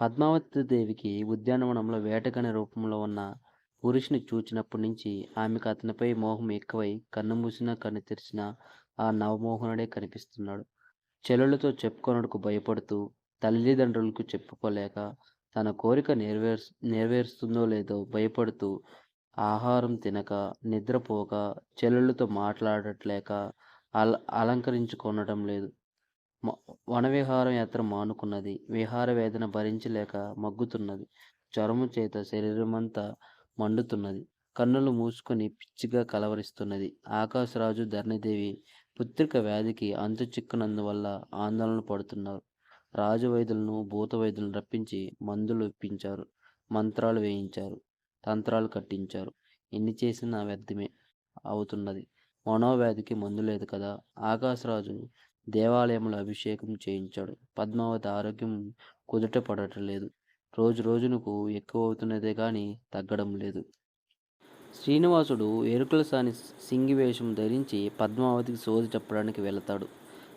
పద్మావతి దేవికి ఉద్యానవనంలో వేటగాని రూపంలో ఉన్న పురుషుని చూచినప్పటి నుంచి ఆమెకు అతనిపై మోహం ఎక్కువై కన్ను మూసినా కన్ను తెరిచినా ఆ నవమోహనుడే కనిపిస్తున్నాడు. చెల్లెలతో చెప్పుకొనడుకు భయపడుతూ, తల్లిదండ్రులకు చెప్పుకోలేక, తన కోరిక నెరవేర్ నెరవేరుస్తుందో లేదో భయపడుతూ, ఆహారం తినక, నిద్రపోక, చెల్లెళ్ళతో మాట్లాడట్లేక, అల అలంకరించుకొనడం లేదు. వనవిహారం యాత్ర మానుకున్నది. విహార వేదన భరించలేక మగ్గుతున్నది. జ్వరము చేత శరీరమంతా మండుతున్నది. కన్నులు మూసుకొని పిచ్చిగా కలవరిస్తున్నది. ఆకాశరాజు, ధరణిదేవి పుత్రిక వ్యాధికి అంతు చిక్కనందువల్ల ఆందోళన పడుతున్నారు. రాజు వైద్యులను, భూత వైద్యులను రప్పించి మందులు ఇప్పించారు. మంత్రాలు వేయించారు. తంత్రాలు కట్టించారు. ఎన్ని చేసినా వ్యర్థమే అవుతున్నది. మనోవ్యాధికి మందు లేదు కదా! ఆకాశరాజు దేవాలయంలో అభిషేకం చేయించాడు. పద్మావతి ఆరోగ్యం కుదుట పడటం లేదు రోజు రోజునకు ఎక్కువ అవుతున్నదే కానీ తగ్గడం లేదు. శ్రీనివాసుడు ఏరుకుల సాని సింగి వేషం ధరించి పద్మావతికి సోది చెప్పడానికి వెళతాడు.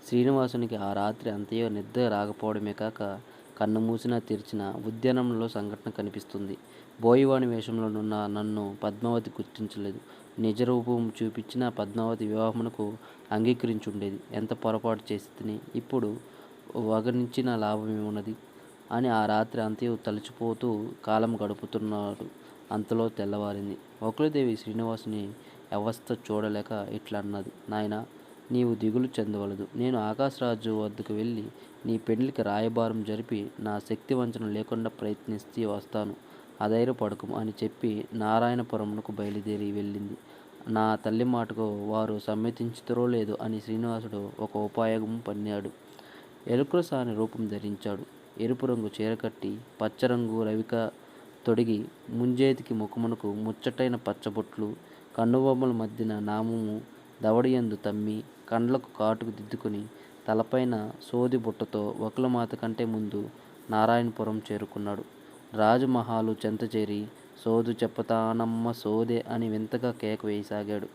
శ్రీనివాసునికి ఆ రాత్రి అంతయో నిద్ర రాకపోవడమే కాక, కన్ను మూసినా తెరిచిన ఉద్యానంలో సంఘటన కనిపిస్తుంది. బోయవాని వేషంలోనున్న నన్ను పద్మావతి గుర్తించలేదు. నిజరూపం చూపించిన పద్మావతి వివాహమునకు అంగీకరించుండేది. ఎంత పొరపాటు చేసితిని. ఇప్పుడు వగనించిన లాభమేమున్నది? అని ఆ రాత్రి అంతయు తలచిపోతూ కాలం గడుపుతున్నాడు. అంతలో తెల్లవారింది. వకులదేవి శ్రీనివాసుని అవస్థ చూడలేక ఇట్లన్నది. నాయనా! నీవు దిగులు చెందవలదు. నేను ఆకాశరాజు వద్దకు వెళ్ళి నీ పెండ్లికి రాయబారం జరిపి నా శక్తి వంచన లేకుండా ప్రయత్నిస్తూ వస్తాను. అధైర్యపడకుము అని చెప్పి నారాయణపురమునకు బయలుదేరి వెళ్ళింది. నా తల్లి మాటకు వారు సమ్మతించితిరో లేదో అని శ్రీనివాసుడు ఒక ఉపాయం పన్నాడు. ఎలుక్రసాని రూపం ధరించాడు. ఎరుపు రంగు చీరకట్టి, పచ్చరంగు రవిక తొడిగి, ముంజేతికి ముఖమునకు ముచ్చటైన పచ్చబొట్లు, కన్నుబొమ్మల మధ్యన నామము దవడియందు తమ్మి, కండ్లకు కాటుకు దిద్దుకొని, తలపైన సోది బుట్టతో వకులమాత కంటే ముందు నారాయణపురం చేరుకున్నాడు. రాజు మహాలు చెంతచేరి సోదు చెప్పతానమ్మ సోదె అని వింతగా కేక వేయసాగాడు.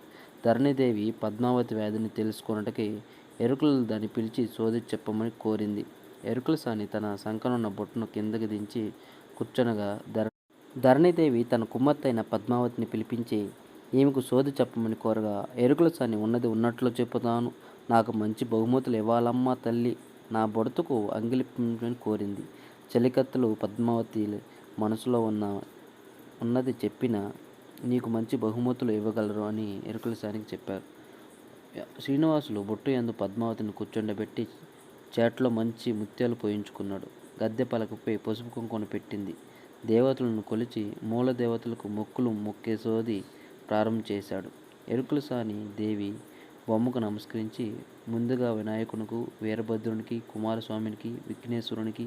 ధరణిదేవి పద్మావతి వ్యాధిని తెలుసుకున్నటకి ఎరుకల దాన్ని పిలిచి సోది చెప్పమని కోరింది. ఎరుకలసాని తన సంకనున్న బొట్టును కిందకి దించి కూర్చొనగా ధరణిదేవి తన కుమార్తెయైన పద్మావతిని పిలిపించి ఈమెకు సోది చెప్పమని కోరగా ఎరుకలసాని ఉన్నది ఉన్నట్లు చెప్పుతాను. నాకు మంచి బహుమతులు ఇవ్వాలమ్మా తల్లి నా బొడుతుకు అంగిలిపించమని కోరింది. చెలికత్తెలు పద్మావతి మనసులో ఉన్న ఉన్నది చెప్పిన నీకు మంచి బహుమతులు ఇవ్వగలరు అని ఎరుకలసానికి చెప్పారు. శ్రీనివాసులు బొట్టు ఎందు పద్మావతిని కూర్చుండబెట్టి చేట్లో మంచి ముత్యాలు పోయించుకున్నాడు. గద్దె పలకపై పసుపు కుంకుమ పెట్టింది. దేవతలను కొలిచి మూల దేవతలకు మొక్కులు మొక్కేసోది ప్రారంభం చేశాడు. ఎరుకలసాని దేవి బొమ్మకు నమస్కరించి ముందుగా వినాయకునికి వీరభద్రునికి, కుమారస్వామికి, విఘ్నేశ్వరునికి,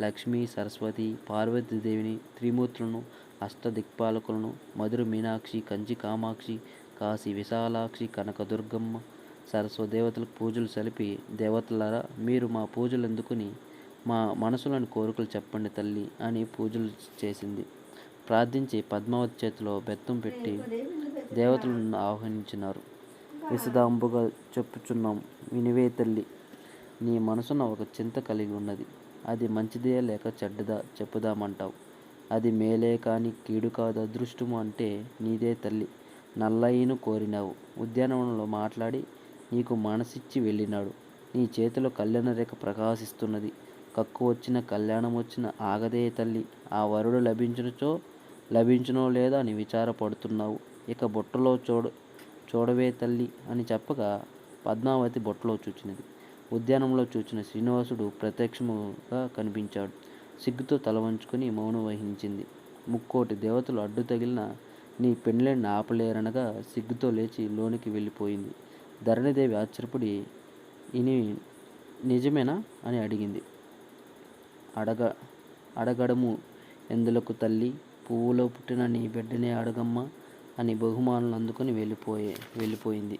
లక్ష్మీ, సరస్వతి, పార్వతీదేవిని, త్రిమూర్తులను, అష్టదిక్పాలకులను, మధుర మీనాక్షి, కంచి కామాక్షి, కాశీ విశాలాక్షి, కనకదుర్గమ్మ సరస్వదేవతలకు పూజలు సలిపి దేవతలారా మీరు మా పూజలు ఎందుకుని మా మనసులోని కోరికలు చెప్పండి తల్లి అని పూజలు చేసింది. ప్రార్థించి పద్మావతి చేతిలో బెత్తం పెట్టి దేవతలను ఆహ్వానించినారు. విశదంబుగా చెప్పుచున్నాం వినివే తల్లి నీ మనసున ఒక చింత కలిగి ఉన్నది. అది మంచిదే లేక చెడ్డదా చెప్పుదామంటావు. అది మేలే కాని కీడు కాదు అదృష్టము అంటే నీదే తల్లి నల్లయ్యను కోరినావు. ఉద్యానవనంలో మాట్లాడి నీకు మనసిచ్చి వెళ్ళినాడు. నీ చేతిలో కళ్యాణరేఖ ప్రకాశిస్తున్నది. కక్కు వచ్చిన కళ్యాణం వచ్చిన ఆగదే తల్లి ఆ వరుడు లభించునచో లభించునో లేదో అని విచారపడుతున్నావు. ఇక బుట్టలో చూడు చూడవే తల్లి అని చెప్పగా పద్మావతి బుట్టలో చూచినది. ఉద్యానంలో చూచిన శ్రీనివాసుడు ప్రత్యక్షముగా కనిపించాడు. సిగ్గుతో తల వంచుకొని మౌనం వహించింది. ముక్కోటి దేవతలు అడ్డు తగిలిన నీ పెండ్లిని ఆపలేరనగా సిగ్గుతో లేచి లోనికి వెళ్ళిపోయింది. ధరణిదేవి ఆశ్చర్యపడి ఇని నిజమేనా? అని అడిగింది. అడగ అడగడము ఎందులకు తల్లి పువ్వులో పుట్టిన నీ బిడ్డనే అడగమ్మా అని బహుమానులు అందుకొని వెళ్ళిపోయే వెళ్ళిపోయింది.